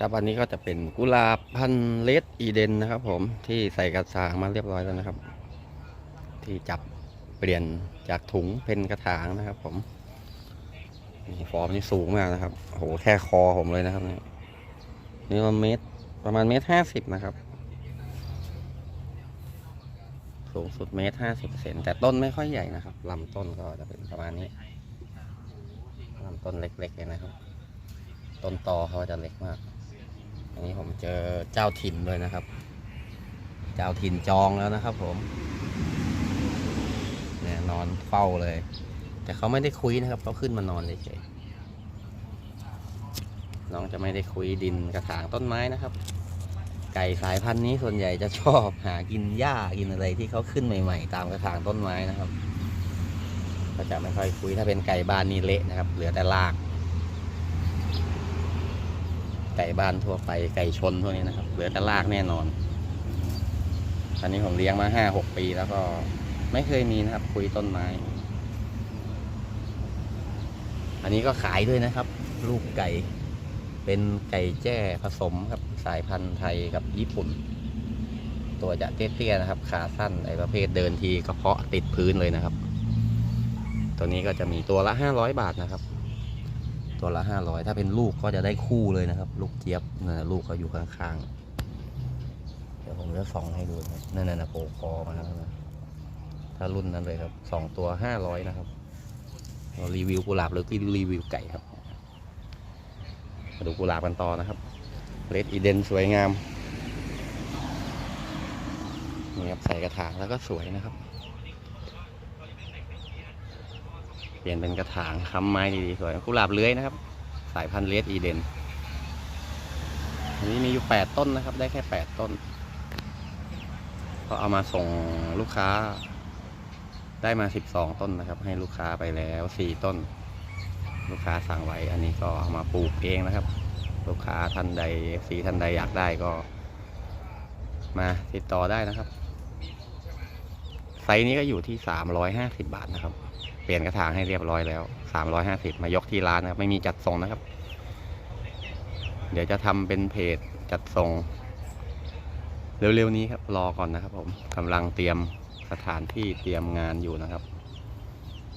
ครับอันนี้ก็จะเป็นกุหลาบพันเลดอีเดนนะครับ ผมที่ใส่กระถางมาเรียบร้อยแล้วนะครับ ที่จับเปลี่ยนจากถุงเป็นกระถางนะครับ ผมนี่ฟอร์มนี่สูงมากนะครับโหแค่คอผมเลยนะครับนี่นี่มันเมตรประมาณเมตรห้าสิบนะครับ สูงสุดเมตรห้าสิบเซนแต่ต้นไม่ค่อยใหญ่นะครับลำต้นก็จะเป็นประมาณนี้ลำต้นเล็กๆเลยนะครับ ต้นตอเขาจะเล็กมาก อันนี้ผมเจอเจ้าถิ่นด้วยนะครับ เจ้าถิ่นจองแล้วนะครับ ผมเนี่ยนอนเฝ้าเลย แต่เขาไม่ได้คุยนะครับเขาขึ้นมานอนเฉยๆน้องจะไม่ได้คุยดินกระถางต้นไม้นะครับ ไก่สายพันธุ์นี้ส่วนใหญ่จะชอบหากินหญ้ากินอะไรที่เขาขึ้นใหม่ ๆ ตามกระถางต้นไม้นะครับ ก็จะไม่ค่อยคุยถ้าเป็นไก่บ้านนี่เละนะครับ เหลือแต่ราก ไก่บ้านทั่วไปไก่ชนพวกนี้นะครับเหลือแต่รากแน่นอนอันนี้ผมเลี้ยงมาห้าหกปีแล้วก็ไม่เคยมีนะครับคุยต้นไม้ อันนี้ก็ขายด้วยนะครับ ลูกไก่ เป็นไก่แจ้ผสมครับสายพันธุ์ไทยกับญี่ปุ่น ตัวจะเตี้ยๆนะครับ ขาสั้นไอประเภทเดินทีกระเพาะติดพื้นเลยนะครับ ตัวนี้ก็จะมีตัวละห้าร้อยบาทนะครับ ตัวละห้าร้อยถ้าเป็นลูกก็จะได้คู่เลยนะครับ ลูกเจี๊ยบนะลูกเขาอยู่ข้างๆ เดี๋ยวผมจะส่องให้ดูนะนั่นนะโผล่คอมาแล้วนะถ้ารุ่นนั้นเลยครับสองตัวห้าร้อยนะครับเรารีวิวกุหลาบหรือรีวิวไก่ครับมาดูกุหลาบกันต่อนะครับเลดอีเดนสวยงามนี่ครับใส่กระถางแล้วก็สวยนะครับ เป ลี่ยนเป็นกระถางค้ำไม้ดีๆสวยกุหลาบเลื้อยนะครับ สายพันธุ์เลดอีเดนอันนี้มีอยู่แปดต้นนะครับ ได้แค่แปดต้น ก็เอามาส่งลูกค้า ได้มาสิบสองต้นนะครับ ให้ลูกค้าไปแล้วสี่ต้น ลูกค้าสั่งไว้ อันนี้ก็เอามาปลูกเองนะครับ ลูกค้าท่านใดสีท่านใดอยากได้ก็ มาติดต่อได้นะครับ ไซส์นี้ก็อยู่ที่สามร้อยห้าสิบาทนะครับ เปลี่ยนกระถางให้เรียบร้อยแล้วสามร้อยห้าสิบมายกที่ร้านนะครับ ไม่มีจัดส่งนะครับ เดี๋ยวจะทำเป็นเพจจัดส่ง เร็วๆนี้ครับ รอก่อนนะครับ ผมกำลังเตรียมสถานที่เตรียมงานอยู่นะครับ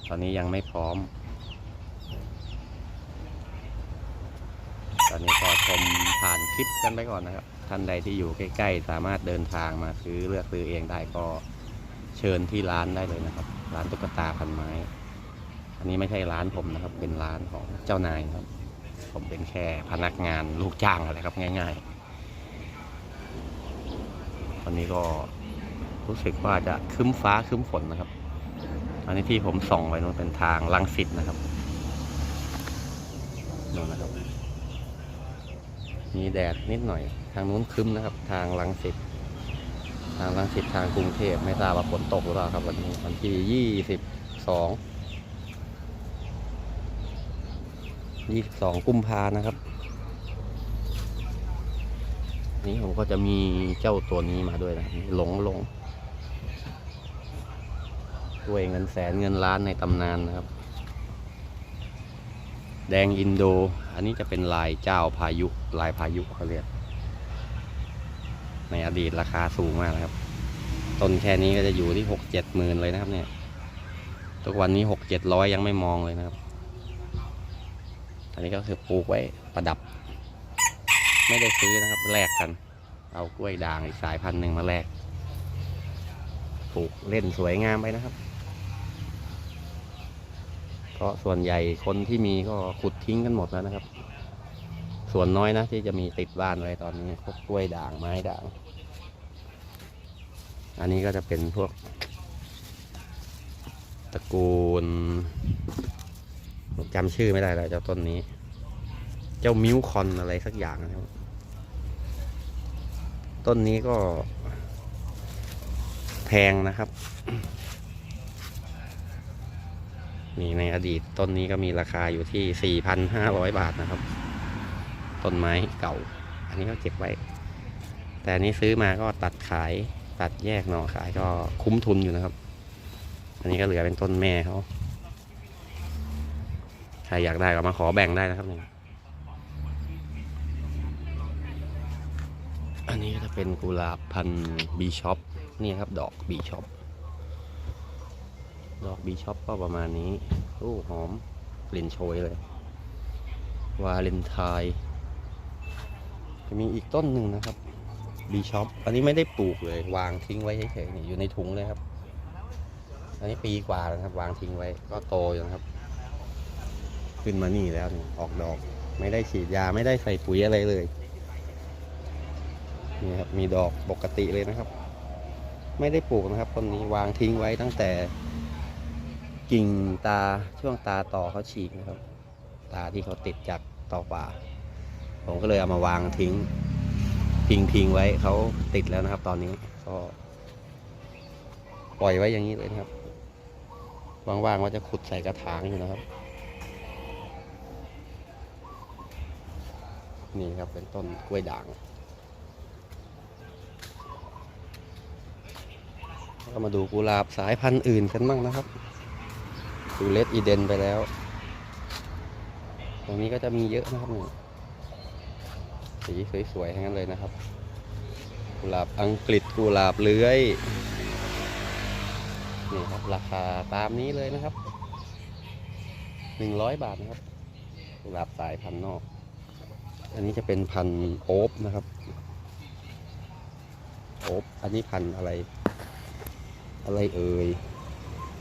ตอนนี้ยังไม่พร้อม ตอนนี้ก็ชมผ่านคลิปกันไปก่อนนะครับ ท่านใดที่อยู่ใกล้ ๆ สามารถเดินทางมาซื้อเลือกซื้อเองได้ก็ เชิญที่ร้านได้เลยนะครับ ร้านตุ๊กตาพันไม้ อันนี้ไม่ใช่ร้านผมนะครับ เป็นร้านของเจ้านายครับ ผมเป็นแค่พนักงานลูกจ้างอะไรครับ ง่ายๆตอนนี้ก็รู้สึกว่าจะคึ้มฟ้าคึ้มฝนนะครับ อันนี้ที่ผมส่องไปนู้นเป็นทางลังสิตนะครับนู่นนะครับ มีแดดนิดหน่อย ทางนู้นคึ้มนะครับ ทางลังสิต ทางลังสิตทางกรุงเทพไม่ทราบว่าฝนตกหรือเปล่าครับวันนี้วันที่ยี่สิบสองยี่สิบสองกุมภานะครับ นี่ผมก็จะมีเจ้าตัวนี้มาด้วยนะหลงหลงด้วยเงินแสนเงินล้านในตำนานนะครับ แดงอินโด อันนี้จะเป็นลายเจ้าพายุ ลายพายุเขาเรียก ในอดีตราคาสูงมากนะครับ ต้นแค่นี้ก็จะอยู่ที่หกเจ็ดหมื่นเลยนะครับเนี่ย ทุกวันนี้หกเจ็ดร้อยยังไม่มองเลยนะครับ อันนี้ก็คือปลูกไว้ประดับ ไม่ได้ซื้อนะครับแลกกัน เอากล้วยด่างอีกสายพันธุ์หนึ่งมาแลกปลูกเล่นสวยงามไปนะครับ เพราะส่วนใหญ่คนที่มีก็ขุดทิ้งกันหมดแล้วนะครับ ส่วนน้อยนะที่จะมีติดบ้านไว้ตอนนี้พวกกล้วยด่างไม้ด่าง อันนี้ก็จะเป็นพวกตระกูลผมจำชื่อไม่ได้แล้วเจ้าต้นนี้ เจ้ามิวคอนอะไรสักอย่างนะครับต้นนี้ก็แพงนะครับนี่ในอดีตต้นนี้ก็มีราคาอยู่ที่ 4,500 บาทนะครับ ต้นไม้เก่า อันนี้ก็เก็บไว้ แต่อันนี้ซื้อมาก็ตัดขายตัดแยกหน่อขายก็คุ้มทุนอยู่นะครับ อันนี้ก็เหลือเป็นต้นแม่เขาใครอยากได้ก็มาขอแบ่งได้นะครับเนี่ยเป็นกุหลาบพันบีช็อปนี่ครับ ดอกบีช็อปดอกบีช็อปก็ประมาณนี้โอ้หอมกลิ่นโชยเลย วาเลนไทน์ จะมีอีกต้นหนึ่งนะครับบีช็อปอันนี้ไม่ได้ปลูกเลยวางทิ้งไว้เฉยๆอยู่ในถุงเลยครับ อันนี้ปีกว่าแล้วครับ วางทิ้งไว้ก็โตอยู่นะครับ ขึ้นมานี่แล้วนี่ออกดอก ไม่ได้ฉีดยาไม่ได้ใส่ปุ๋ยอะไรเลยนี่ครับมีดอกปกติเลยนะครับ ไม่ได้ปลูกนะครับต้นนี้วางทิ้งไว้ตั้งแต่ กิ่งตาช่วงตาต่อเขาฉีกนะครับ ตาที่เขาติดจากต่อป่า ผมก็เลยเอามาวางทิ้งทิ้งทิ้งไว้เขาติดแล้วนะครับ ตอนนี้ก็ปล่อยไว้อย่างนี้เลยนะครับว่างๆว่าจะขุดใส่กระถางอยู่นะครับ นี่ครับเป็นต้นกล้วยด่างก็มาดูกุหลาบสายพันธุ์อื่นกันบ้างนะครับดูเลดอีเดนไปแล้ว ตรงนี้ก็จะมีเยอะนะครับนี่ สีสวยๆทั้งนั้นเลยนะครับ กุหลาบอังกฤษกุหลาบเลื้อยนี่ครับราคาตามนี้เลยนะครับหนึ่งร้อยบาทนะครับกุหลาบสายพันธุ์นอก อันนี้จะเป็นพันธุ์โอ๊บนะครับโอ๊บอันนี้พันธุ์อะไร อะไรเอ่ย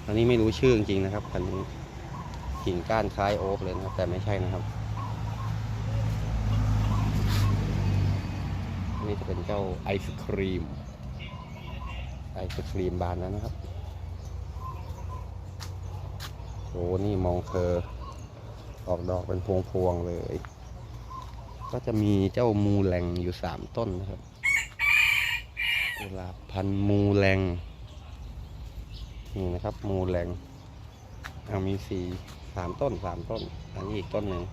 อันนี้ไม่รู้ชื่อจริงๆนะครับพันธุ์กิ่งก้านคล้ายโอ๊บเลยนะครับ แต่ไม่ใช่นะครับ นี้จะเป็นเจ้าไอศครีม ไอศครีมบานแล้วนะครับโอ้นี่มองเคอออกดอกเป็นพวงๆเลย ก็จะมีเจ้ามูแรงอยู่สามต้นนะครับกุหลาบพันมูแรงนี่นะครับ มูแรงเอามีสี่สามต้นสามต้น อันนี้อีกต้นหนึ่ง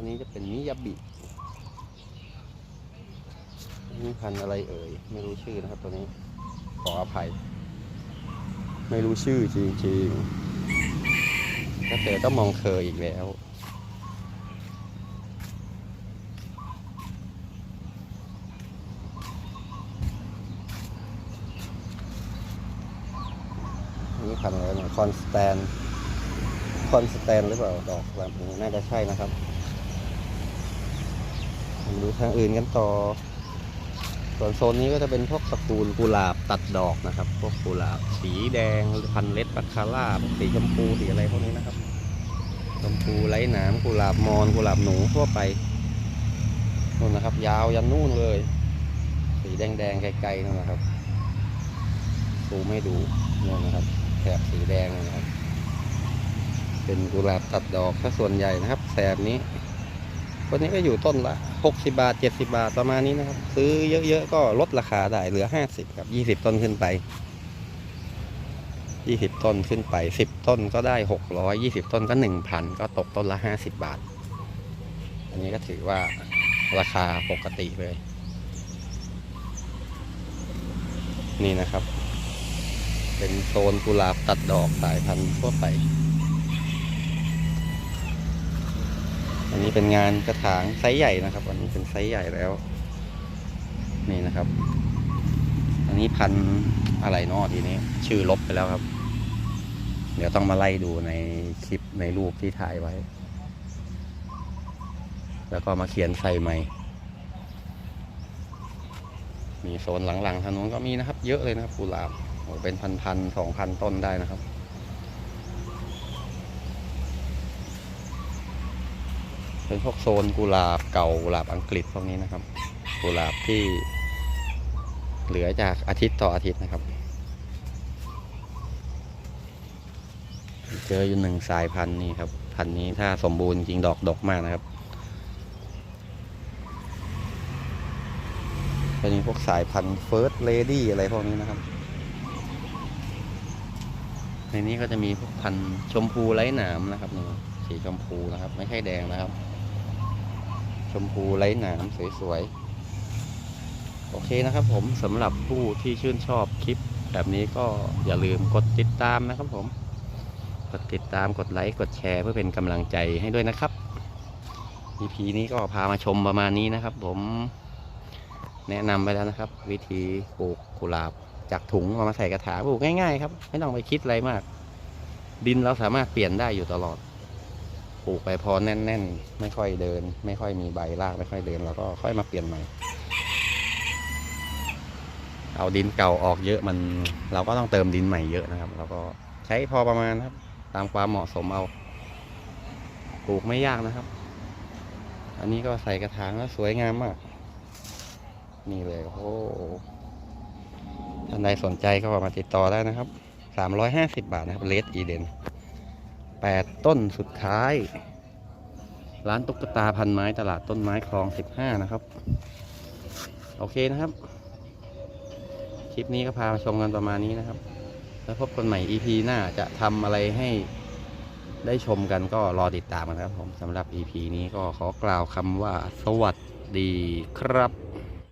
ตัวนี้จะเป็นมิยาบิอันนี้พันอะไรเอ่ย ไม่รู้ชื่อนะครับตัวนี้ ขออภัย ไม่รู้ชื่อจริงๆก็เจอต้องมองเคยอีกแล้วนนี้พันอะไรนะคอนสแตนคอนสแตนหรือเปล่า ดอกแบบนี้น่าจะใช่นะครับ ดูทางอื่นกันต่อ ส่วนโซนนี้ก็จะเป็นพวกสกุลกุหลาบตัดดอกนะครับ พวกกุหลาบสีแดงพันเลดบัคคาร่าสีชมพูสีอะไรพวกนี้นะครับชมพูไร้หนามกุหลาบมอนกุหลาบหนูทั่วไปนู่นนะครับ ยาวยันนู่นเลย สีแดงๆไกลๆนั่นนะครับซูไมให้ดูนี่นนะครับแถบสีแดงนะครับ เป็นกุหลาบตัดดอกถ้าส่วนใหญ่นะครับแถบนี้ วนี้ก็อยู่ต้นละ 60 บาท 70 บาทประมาณนี้นะครับ ซื้อเยอะๆ ก็ลดราคาได้เหลือ 50ครับ 20 ต้นขึ้นไป 20 ต้นขึ้นไป 10 ต้นก็ได้ 600 20 ต้นก็ 1,000 ก็ตกต้นละ 50 บาท อันนี้ก็ถือว่าราคาปกติเลย นี่นะครับ เป็นโซนกุหลาบตัดดอกสายพันธุ์ทั่วไป อันนี้เป็นงานกระถางไซส์ใหญ่นะครับ อันนี้เป็นไซส์ใหญ่แล้ว นี่นะครับ อันนี้พันอะไรนอทีนี้ ชื่อลบไปแล้วครับ เดี๋ยวต้องมาไล่ดูในคลิปในรูปที่ถ่ายไว้ แล้วก็มาเขียนใส่ใหม่ มีโซนหลังๆทางนู้นก็มีนะครับ เยอะเลยนะครับกุหลาบเป็นพันๆสองพันต้นได้นะครับ เป็นพวกโซนกุหลาบเก่ากุหลาบอังกฤษพวกนี้นะครับ กุหลาบที่ เหลือจากอาทิตย์ต่ออาทิตย์นะครับ เจออยู่หนึ่งสายพันธุ์นี่ครับ พันธุ์นี้ถ้าสมบูรณ์จริงดอกดกมากนะครับเป็นพวกสายพันธุ์เฟิร์สเลดี้อะไรพวกนี้นะครับ ในนี้ก็จะมีพวกพันธุ์ชมพูไร้หนามนะครับนี่สีชมพูนะครับ ไม่ใช่แดงนะครับ ชมพูไร้หนามสวยๆ โอเคนะครับผมสำหรับผู้ที่ชื่นชอบคลิปแบบนี้ก็อย่าลืมกดติดตามนะครับผม กดติดตามกดไลค์กดแชร์เพื่อเป็นกำลังใจให้ด้วยนะครับ EP นี้ก็พามาชมประมาณนี้นะครับ ผมแนะนำไปแล้วนะครับ วิธีปลูกกุหลาบจากถุงเอามาใส่กระถางปลูกง่ายๆครับ ไม่ต้องไปคิดอะไรมาก ดินเราสามารถเปลี่ยนได้อยู่ตลอด ปลูกไปพอแน่น ๆ ไม่ค่อยเดิน ไม่ค่อยมีใบรากไม่ค่อยเดินเราก็ค่อยมาเปลี่ยนใหม่ เอาดินเก่าออกเยอะมัน เราก็ต้องเติมดินใหม่เยอะนะครับเราก็ใช้พอประมาณครับ ตามความเหมาะสมเอาปลูกไม่ยากนะครับ อันนี้ก็ใส่กระถางแล้วสวยงามมาก นี่เลยโอ้โหท่านใดสนใจก็มาติดต่อได้นะครับสามร้อยห้าสิบบาทนะครับเลดอีเดน แปดต้นสุดท้าย ร้านตุ๊กตาพันไม้ตลาดต้นไม้คลองสิบห้านะครับ โอเคนะครับ คลิปนี้ก็พามาชมกันประมาณนี้นะครับ แล้วพบกันใหม่ EP หน้าจะทำอะไรให้ได้ชมกันก็รอติดตามกันนะครับผมสำหรับ EP นี้ก็ขอกล่าวคำว่าสวัสดีครับ